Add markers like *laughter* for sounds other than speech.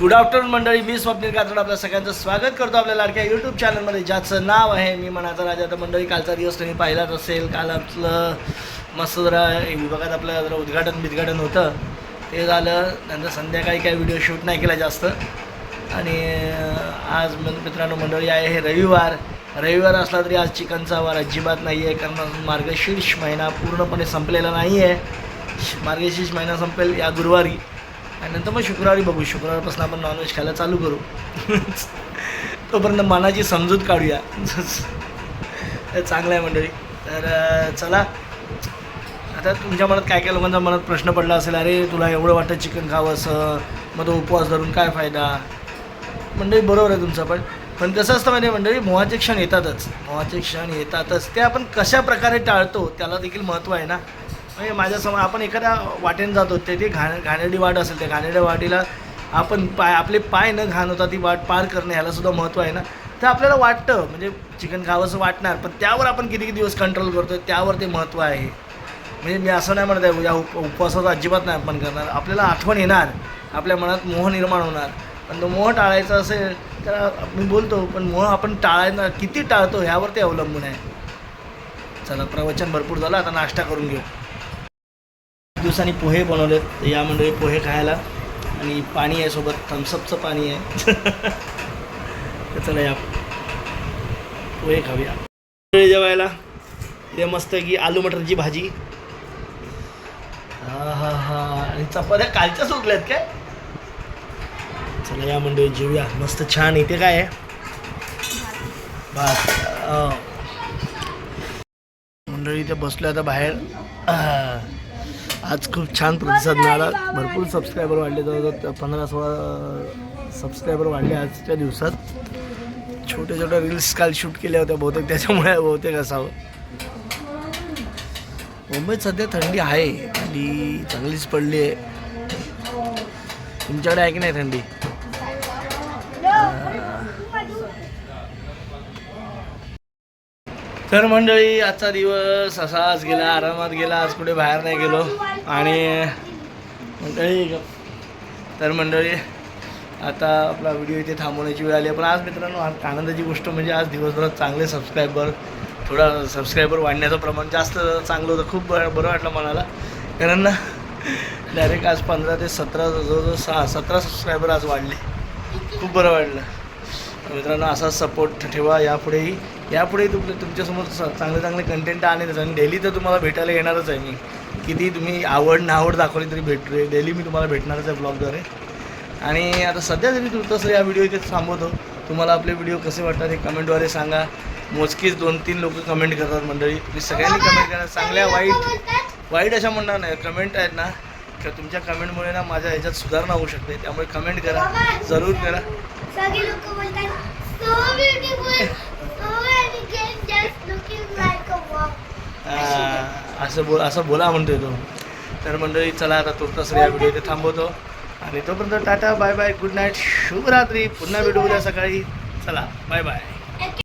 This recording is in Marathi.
गुड आफ्टरनून मंडळी. मी स्वप्नील कातड आपल्या सगळ्यांचं स्वागत करतो आपल्या लाडक्या यूट्यूब चॅनलमध्ये ज्याचं नाव आहे मी मनाचा राजा. तर मंडळी कालचा दिवस तुम्ही पाहिलाच असेल. काल आपलं मस्त जरा विभागात आपलं जरा उद्घाटन बिद्घाटन होतं. ते झालं. नंतर संध्याकाळी काही व्हिडिओ शूट नाही केला जास्त. आणि आज मित्रांनो मंडळी आहे हे रविवार. रविवार असला तरी आज चिकनचा वार अजिबात नाही आहे कारण मार्गशीर्ष महिना पूर्णपणे संपलेला नाही आहे मार्गशीर्ष महिना संपेल या गुरुवारी. आणि नंतर मग शुक्रवारी बघू. शुक्रवारपासून आपण नॉनव्हेज खायला चालू करू. तोपर्यंत मनाची समजूत काढूया. तर चांगलं आहे मंडळी. तर चला. आता तुमच्या मनात काय काय लोकांच्या मनात प्रश्न पडला असेल अरे तुला एवढं वाटतं चिकन खावं असं मग तो उपवास धरून काय फायदा? मंडळी बरोबर आहे तुमचं पण. पण कसं असतं माहिती आहे मंडळी मोहाचे क्षण येतातच. मोहाचे क्षण येतातच. ते आपण कशा प्रकारे टाळतो त्याला देखील महत्त्व आहे ना. म्हणजे माझ्यासमोर आपण एखाद्या वाटेने जातो ते ती घाण घाणेरडी वाट असेल त्या घाणेरड्या वाटेला आपण पाय आपले पाय न घाण होता ती वाट पार करणे ह्याला सुद्धा महत्त्व आहे ना? तर आपल्याला वाटतं म्हणजे चिकन खावंसं वाटणार पण त्यावर आपण किती किती दिवस कंट्रोल करतो त्यावर ते महत्त्व आहे. म्हणजे मी असं नाही म्हणत आहे उद्या उप उपवासाचा अजिबात नाही आपण करणार. आपल्याला आठवण येणार आपल्या मनात मोह निर्माण होणार. पण तो मोह टाळायचा असेल तर मी बोलतो पण मोह आपण टाळायला किती टाळतो ह्यावर ते अवलंबून आहे. चला प्रवचन भरपूर झालं आता नाश्ता करून घेऊ. दिवसांनी पोहे बनवलेत. तर या मंडळी पोहे खायला आणि पाणी आहे सोबत थम्सअपचं पाणी आहे. *laughs* तर चला या. पोहे खाऊया. मंडळी जेवायला. ते मस्त की आलू मटरची भाजी. हा हा हा. आणि चपात्या कालच्या उरल्यात काय? चला या मंडळी जेवूया मस्त छान. इथे काय आहे? भात. मंडळी इथे बसलो आता बाहेर. आज खूप छान प्रतिसाद मिळाला. भरपूर सबस्क्रायबर वाढले. जवळजवळ पंधरा सोळा सबस्क्रायबर वाढले आजच्या दिवसात. छोटे छोटे रील्स काल शूट केल्या होत्या बहुतेक. त्याच्यामुळे बहुतेक असावं. मुंबईत सध्या थंडी आहे. थंडी चांगलीच पडली आहे तुमच्याकडे आहे की नाही थंडी? तर मंडळी आजचा दिवस असाच गेला आरामात गेला आज कुठे बाहेर नाही गेलो. आणि मंडळी तर मंडळी आता आपला व्हिडिओ इथे थांबवण्याची वेळ आली पण आज मित्रांनो आज आनंदाची गोष्ट म्हणजे आज दिवसभरात चांगले सबस्क्रायबर थोडा सबस्क्रायबर वाढण्याचं प्रमाण जास्त चांगलं होतं. खूप बरं बरं वाटलं मनाला. कारण ना डायरेक्ट आज पंधरा ते सतरा जवळजवळ सहा सतरा सबस्क्रायबर आज वाढले. खूप बरं वाटलं. मित्रांनो असा सपोर्ट ठेवा. यापुढेही यापुढेही तुम तुमच्यासमोर स- चांगले चांगले कंटेंट आणेलच. आणि डेली तर तुम्हाला भेटायला येणारच आहे मी. किती तुम्ही आवड नावड दाखवली तरी भेट डेली मी तुम्हाला भेटणारच आहे ब्लॉगद्वारे आणि आता सध्या तरी तू तसं या व्हिडिओ इथे थांबवतो. तुम्हाला आपले व्हिडिओ कसे वाटतात हे कमेंटद्वारे सांगा. मोजकीच दोन तीन लोक कमेंट करतात मंडळी. तुम्ही सगळ्यांनी कमेंट करा. चांगल्या वाईट वाईट अशा म्हणणार नाही. कमेंट आहेत ना. तर तुमच्या कमेंटमुळे ना माझ्या ह्याच्यात सुधारणा होऊ शकते. त्यामुळे कमेंट करा. जरूर करा. सगळे लोक बोलतात just looking like a wow आ, असं बोल असं बोला म्हणतोय तो. तर मंडळी चला आता तुर्तास या व्हिडिओ इथे थांबवतो. आणि तोपर्यंत tata bye bye good night शुभरात्री. पुन्हा भेटू उद्या सकाळी. चला बाय बाय.